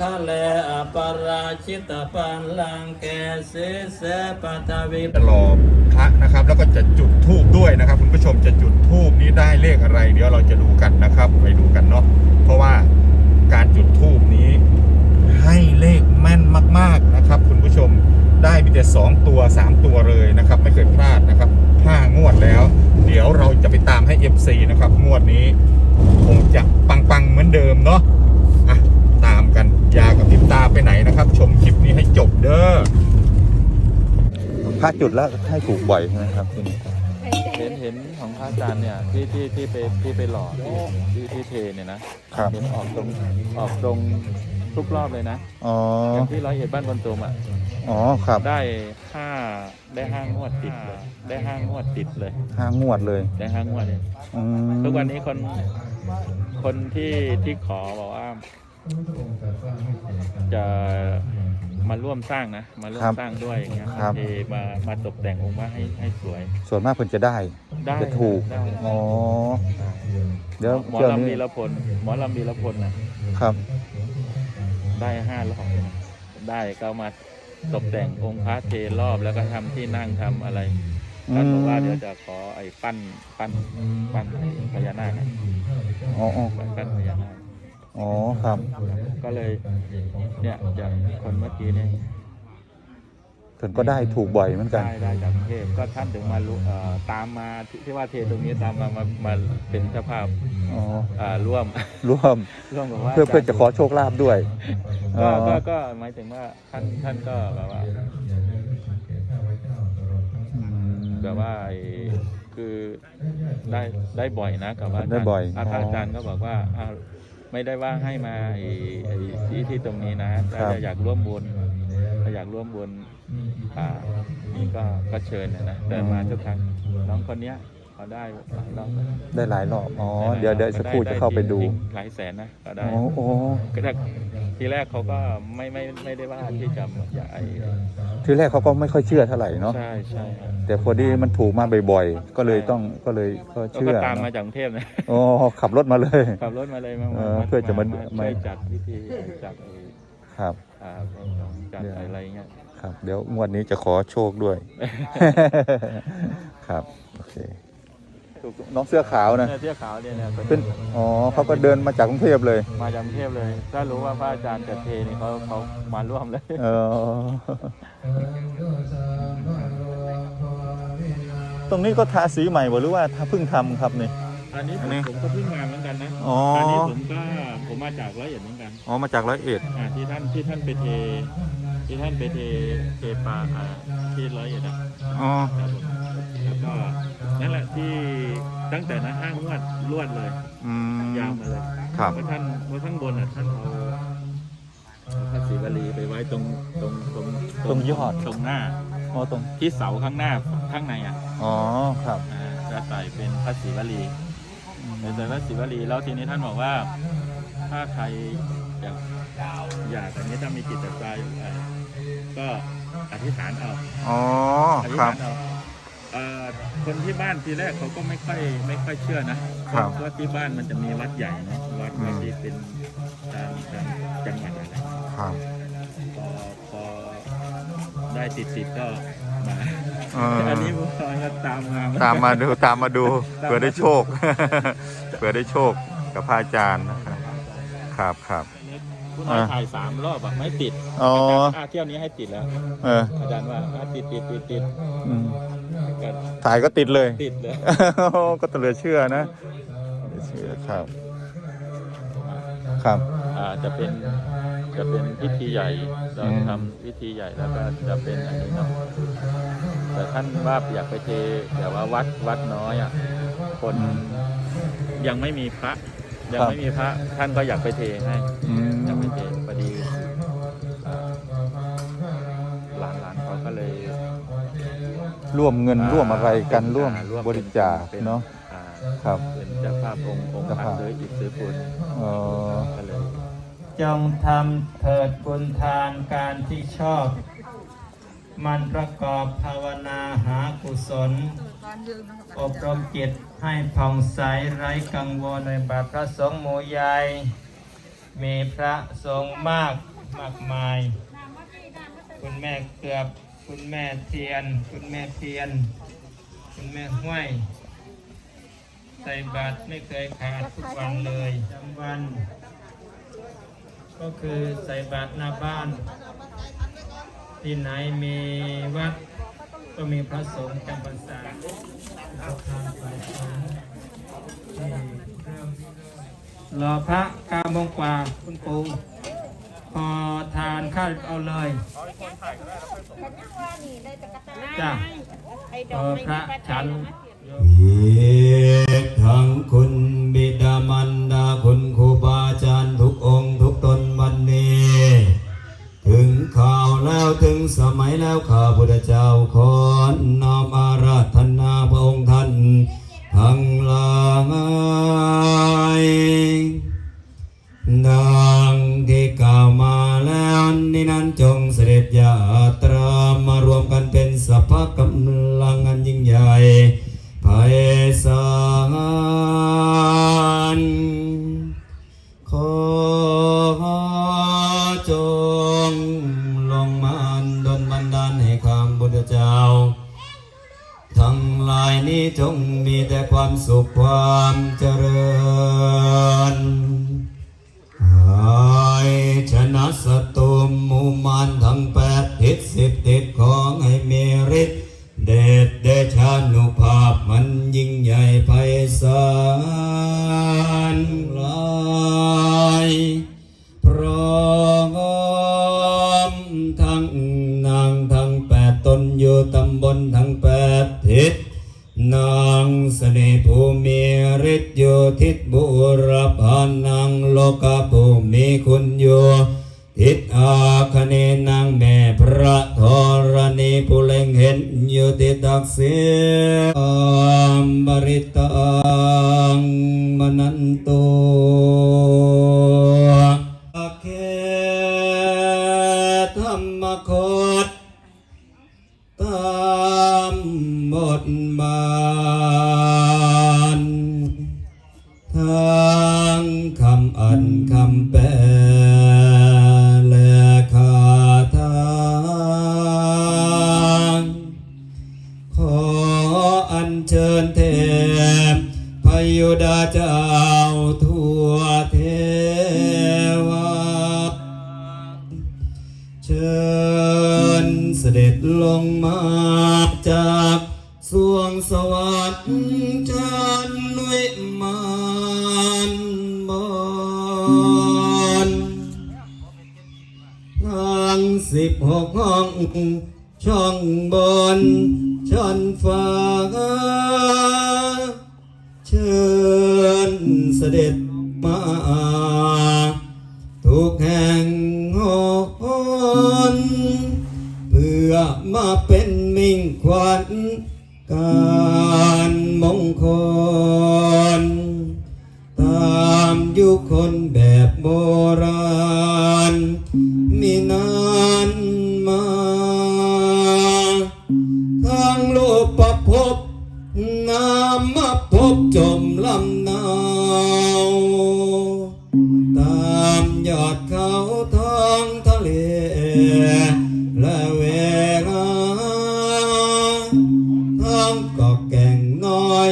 คะเลอปราชิตปันลังเกสิเสปัทวิจะรอพระนะครับ แล้วก็จะจุดธูปด้วยนะครับ คุณผู้ชมจะจุดธูปนี้ได้เลขอะไร เดี๋ยวเราจะดูกันนะครับไปดูกันเนาะเพราะว่าการจุดธูปนี้ ให้เลขแม่นมาก ๆนะครับ คุณผู้ชมได้มีแต่2ตัว 3 ตัวเลยนะครับ ไม่เคยพลาดนะครับ5งวดแล้ว เดี๋ยวเราจะไปตามให้ FC นะครับงวดนี้ คงจะปังๆเหมือนเดิมเนาะอะตามกันอยากับพริบตาไปไหนนะครับ ชมคลิปนี้ให้จบเด้อ พระจุดแล้วให้ถูกบ่อยใช่ไหมครับคุณเห็นเห็นของพระอาจารย์เนี่ยที่ที่ที่ไปที่ไปหล่อที่ที่ที่เทเนี่ยนะครับเห็นออกตรงออกตรงทุกรอบเลยนะอ๋ออย่างที่ร้อยเอ็ดบ้านคนตูมอะอ๋อครับได้ห้าได้ห้างวดติดเลยได้ห้างวดติดเลยห้างวดเลยได้ห้างวดเลยอืมทุกวันนี้คนคนที่ที่ขอบอกว่า จะมาร่วมสร้างนะ มาร่วมสร้างด้วยอย่างเงี้ยมาเทมามาตกแต่งองค์พระให้ให้สวย ส่วนมากเพิ่นจะได้ ได้จะถูก ได้อ๋อ เดี๋ยวหมอเที่ยวลำนี้วีรพลหมอลำวีรพลนะครับ ได้ห้ารอบได้ก็เอามาตกแต่งองค์พระเทรอบแล้วก็ทำที่นั่งทำอะไรอืท่านบอกว่ามเดี๋ยวจะขอไอ้ปั้นปั้นปั้นไอ้พญานาคให้อ๋ออ๋อ ปั้นพญานาค อ๋อครับ ก็เลยเนี่ยอย่างคนเมื่อกี้เนี่ยเพิ่นก็ได้ถูกบ่อยเหมือนกัน ได้ได้จากกรุงเทพก็ท่านถึงมารู้เอ่อตามมาที่ที่ว่าเทตรงนี้ตามมามามาเป็นเจ้าภาพอ๋อ อ่าร่วม ร่วมร่วมกับว่าเพื่อเพื่อจะขอโชคลาภด้วยก็อ๋อก็ก็หมายถึงว่าท่านท่านก็แบบว่า อืม แบบว่าไอ้คือได้ได้บ่อยนะกับว่าได้บ่อยพระอาจารย์ก็บอกว่าอ้าว ไม่ได้ว่าให้มาไอ้ไอ้ที่ที่ตรงนี้นะถ้าจะอยากร่วมบุญถ้าอยากร่วมบุญอ่านี่ก็ก็เชิญนะนะเดินมาทุกครั้งน้องคนเนี้ย เขาได้หลายรอบได้หลายรอบ อ๋อ เดี๋ยวเดี๋ยวสักครู่จะเข้าไปดู หลายแสนนะก็ได้อ๋อโอ้ก็ถ้าทีแรกเขาก็ไม่ไม่ไม่ได้ว่าที่จะอยากไอ้ทีแรกเขาก็ไม่ค่อยเชื่อเท่าไหร่เนาะ ใช่ใช่ครับแต่พอดีมันถูกมาบ่อยๆ ก็เลยต้องก็เลยก็เขาเชื่ก็อตามมาเนอะจากกรุงเทพนะอ๋อขับรถมาเลย ขับรถมาเลยมาเออเพื่อจะมามาช่วยจัดพิธีจัดไอ้ครับอ่าจัดอะไรเงี้ยครับ เดี๋ยวงวดนี้จะขอโชคด้วย ครับ โอเค น้องเสื้อขาวนะเนี่ยเสื้อขาวเนี่ยเนี่ยเป็นอ๋อเขาก็เดินมาจากกรุงเทพเลย มาจากกรุงเทพเลย ถ้ารู้ว่าพระอาจารย์จะเทนี่เขาเขามาร่วมเลย เออ ตรงนี้ก็ทาสีใหม่บ่หรือว่าทาเพิ่งทำครับนี่ อันนี้ผอัมนนี้ผมก็เพิ่งมาเหมือนกันนะอ๋ออั นนี้ผมก็ผมมาจากร้อยเอ็ดเหมือนกันอ๋อมาจากร้อยเอ็ดอ่าที่ท่านที่ท่านไปเทที่ท่านไปเทเทปลาอ่าที่ร้อยเอ็ดอะอ๋อครับผมแล้ว ก็นั่นแหละที่ตั้งแต่นั้นห้างวดรวดเลยอืม ยาวมาเลยครับ เพราะท่านเพราะข้างบนอะท่านเอาเอาพระศรีวลีไปไว้ตรงตรงตรงตรงยอด ตรงหน้าอ๋อตรงที่เสาข้างหน้าข้างในอะอ๋อครับอ่าจะใส่เป็นพระศรีวลีเป็นใส่พระศรีวลีแล้วทีนี้ท่านบอกว่า ถ้าใครอยากอยากอันนี้ถ้ามีจิตใจเอ่อก็อธิษฐานเอาอ๋ออธิษครับ ฐานเอา เอ่อคนที่บ้านทีแรกเขาก็ไม่ค่อยไม่ค่อยเชื่อนะครับเพราะว่าที่บ้านมันจะมีวัดใหญ่เนอะวัดอืม วัดที่เป็นตามตามจังหวัดอะไรครับพอพอได้ติดติดๆก็มาเอออันนี้พวกเราก็ตามมาตามมาดูตามมาดูเผื่อได้โชค เผื่อได้โชคกับพระอาจารย์นะครับครับครับ คุณน้อยถ่ายสามรอบอะไม่ติดอ๋ออาเที่ยวนี้ให้ติดแล้ว เอออาจารย์ว่าอะติดติดติดติดอืมก็ถ่ายก็ติดเลย ติดเลย ก็ตเหลือเชื่อนะเหลือเชื่อครับ ครับ อ่าจะเป็นจะเป็นพิธีใหญ่เราอืม ทำพิธีใหญ่แล้วก็จะเป็นอันนี้เนาะแต่ท่านว่าอยากไปเทแต่ว่าวัดวัดน้อยอะคนยังไม่มีพระ ยังไม่มีพระ ท่านก็อยากไปเทให้อืม ร่วมเงินอ่าร่วมอะไรกันร่วมอ่าร่วมบริจาคเป็นเนาะอ่าครับเป็นเจ้าภาพองค์องค์เจ้าพันภาพซื้ออิฐซื้อปูนเออก็เลยจงทำเถิดบุญทานการที่ชอบ มันประกอบภาวนาหากุศล อบรมจิตให้ผ่องใสไร้กังวลในบาปพระสงฆ์หมู่ใหญ่มีพระสงฆ์มากมากมาย คุณแม่เกือบ คุณแม่เทียน คุณแม่เทียน คุณแม่ห้วย ใส่บาตรไม่เคยขาดทุกวันเลยจำวัน ก็คือใส่บาตรหน้าบ้าน ที่ไหนมีวัดก็มีพระสงฆ์จำพรรษาประธานฝ่ายสงฆ์ที่เริ่มรอพระกาโมงกว่าคุณปูพอทานข้าวเอาเลย จ้ะเออพระฉันเหตุทั้งคุณบิดามารดาคุณครูบาอาจารย์ทุกองค์ทุกตนวันนี้ ถึงข่าวแล้วถึงสมัยแล้วข้าพุทธเจ้าขอนอมอาราธนาพระองค์ท่านทั้งหลายดังที่กล่าวมาแล้วนี่นั้นจงเสด็จญา เป็นสภากำลังอันยิ่งใหญ่ไพศาลขอจงลงมาดลบันดาลให้ข้ามพุทธเจ้า ทั้งหลายนี้จงมีแต่ความสุขความเจริญ นะศัตรูหมู่มารทั้งแปดทิศสิบทิศของให้มีฤทธิ์เดชเดชานุภาพมันยิ่งใหญ่ไพศาลลายพร้อมทั้งนางทั้งแปดตนอยู่ตำบลทั้งแปดทิศนางเสน่ห์ภูมิฤทธิ์อยู่ทิศบุรพานางโลกาภูมิคุณอยู่ ทิศอาคเนนางแม่พระธรณีผู้เล็งเห็นอยู่ทิดตักเสียมบริตังมนันตุอเคธรรมโค ด็จลงมาจากสวงสวรรค์จันวิมานบอนทางสิบหกห้อง ช่องบนชั้นฟ้า เชิญเสด็จ และเวลาทั้งกอกแก่งน้อย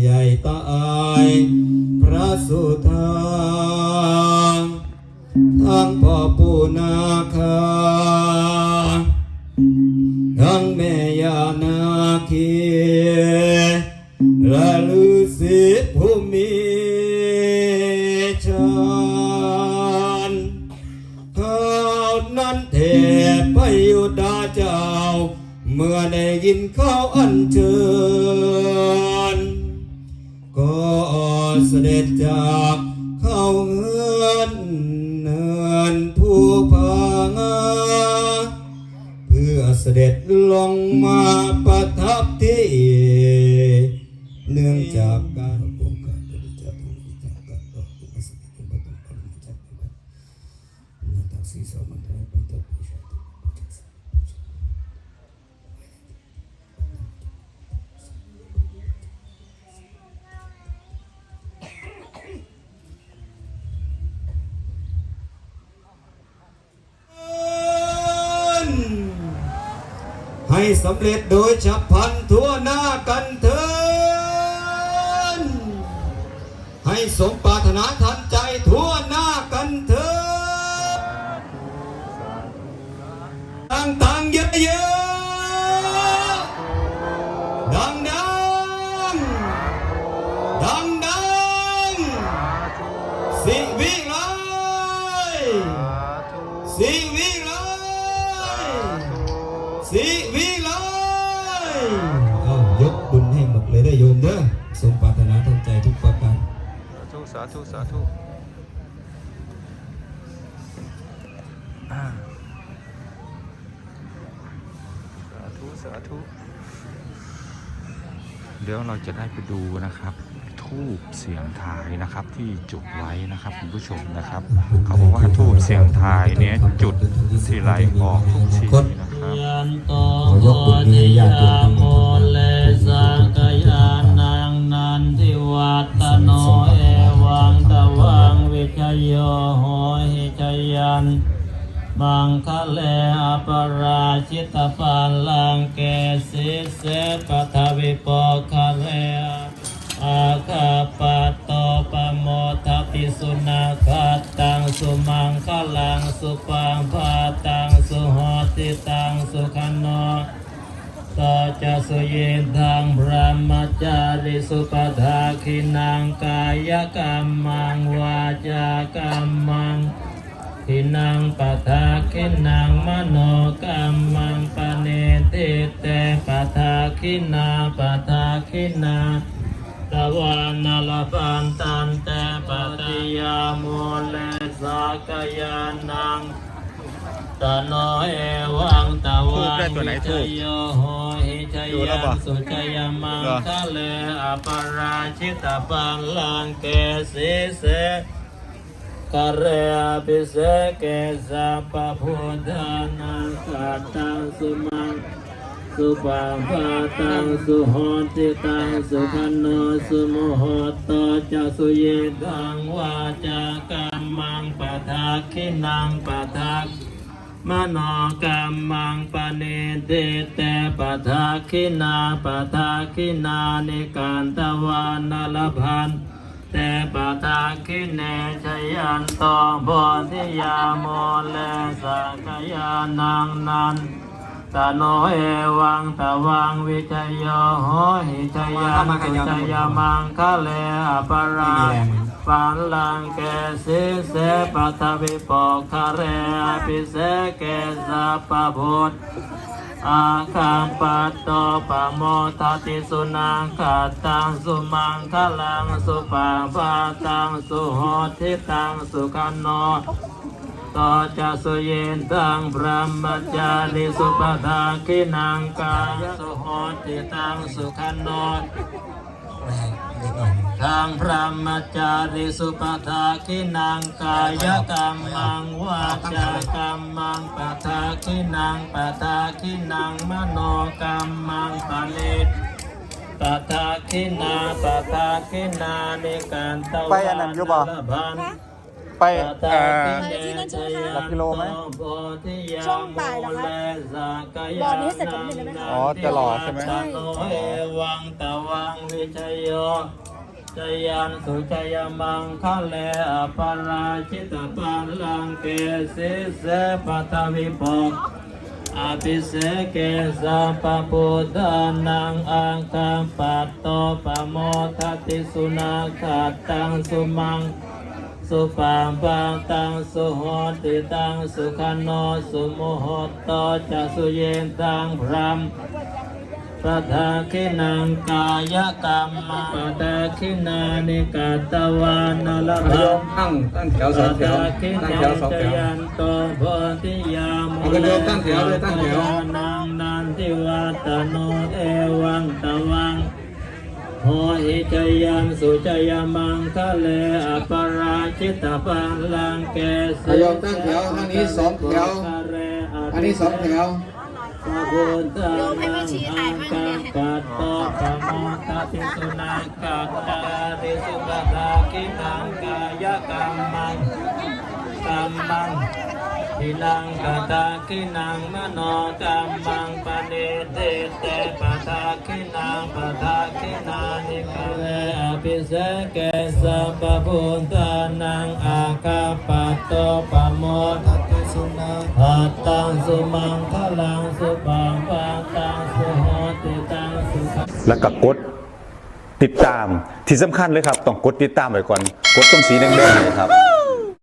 ใหญ่ตายพระสุธาทั้งพ่อปู่นา เมื่อได้ยินเขาอัญเชิญก็เสด็จจากเข้าเงินเนินผู้พางาเพื่อเสด็จลงมาประทับที่ สำเร็จโดยฉับพลันทั่วหน้ากันเถินให้สมปรารถนาทันใจทั่วหน้ากันเถินต่างๆเยอะ สมปรารถนาทั้งใจทุกประการสาธุสาธุสาธุอ่าสาธุสาธุเดี๋ยวเราจะได้ไปดูนะครับทูบเสียงทายนะครับที่จุดไว้นะครับคุณผู้ชมนะครับ เขาบอกว่าทูบเสียงทายเนี้ยจุดทีไรออกทุกทีนะครับยันโตขอยกบุญนี้ญาติโยมทั้งหมด บังคะเลอปราชิตปัลลังเกสิเสปัทวิปคะเลอาคาปโตปโมทปิสุนาคาตังสุมังคลังสุปังภาตังสุหติตังสุขันโนต่อจะสุเยนทางพระมจาริสุปทาคินังกายกรรมังวาจากรรมัง ทินังปทาคินังมโนกรรมังปเนติเตปทาคินาปทาคินาตวานาลปันตันเตปฏิยาโมเลสากยานังตโนเอวังตะทูวับได้งตัวไหนวิทูจบโยโหหิจดูแล้ยัวปะนสุจยมังเหรอคะเลอปราชิตปังลังเกสิเส กะเรอภิเสเกสัพพพุทธานังกัตตังสุมังสุปังปาตังสุหติตังสุขันโนสุโมหตจะสุเยตังวาจากรรมังปะทาคินังปะทามโนกรรมังปะเนเตเตปะทาคินาปะทาคินานิการตวานลพัน แต่ปะทาคิเนชยันตโพธิยาโมเลสักยานังนันตโนเอวังตวังวิจยโหหิชยันสุจยมังคะเลอปราปันลังเกสิเสปัทวิปกคะเรอภิเสเกสัพพพุทธ อาคังปัตโตปโมทัติสุนังขัตตังสุมังคลังสุปังปาตังสุโหทิตังสุขันโนต่อจะสุเยนตังพระมัจาริสุปทาคินังกายสุโหติตังสุขันโน ทางพระมจาริสุปทาคินังกายกรรมังวาจากรรมังปทาคินังปทาคินังมโนกรรมังปณิปทาคินาปทาคินานิการตวาไปอันนั้นอยู่บ่พันไปเอ่อหลักกิโลไหมช่วงบ่ายเหรอคะรอนี้เสร็จก่อนนิดนึงไหมคะอ๋อจะรอใช่ไหมใช่ จยันสุจยมังคะเลอปราชิตปัลลังเกสิเสปัทวิปกอภิเสเกสัพพุทธานังอังคังปัตโตปโมทติสุนาขัตตังสุมังสุปังปังตังสุโหติตังสุขันโนสุโมโหโตจะสุเยนตังพรัม ปะทาคินังกายกรรมะปะทาคินานิกาตวานลพังตั้งตั้งแถวสองแถวปะทาคิตั้งนัแถวสองแถวยันโตโพธิยามุเอากันเดินตั้งแถวเลยตั้งแถวนังนันทิวัตโนเอวังตวังโหหิจยังสุจยมังคะเลอปราชิตปังลังเกสโยมตั้งแถวทางนี้สองแถวอันนี้สองแถว พระพุทธานังอังคังปัตโตปะมทัติสุนังกัตตาริสุปทาคินังกายกรรมังกรรมังทิลังกตาคินังมโนกรรมังปณิเตเตปะทาคินังปะทาคินานิกาเลอภิเสเกสัพพุทธานังอาคาปโตปะโมทัต สุนังหัตตังสุมังคลังสุปังปังตังสุโหติตังสุขแล้วก็กดติดตามที่สำคัญเลยครับ ต้องกดติดตามไว้ก่อน กดตรงสีแดงๆเลยครับ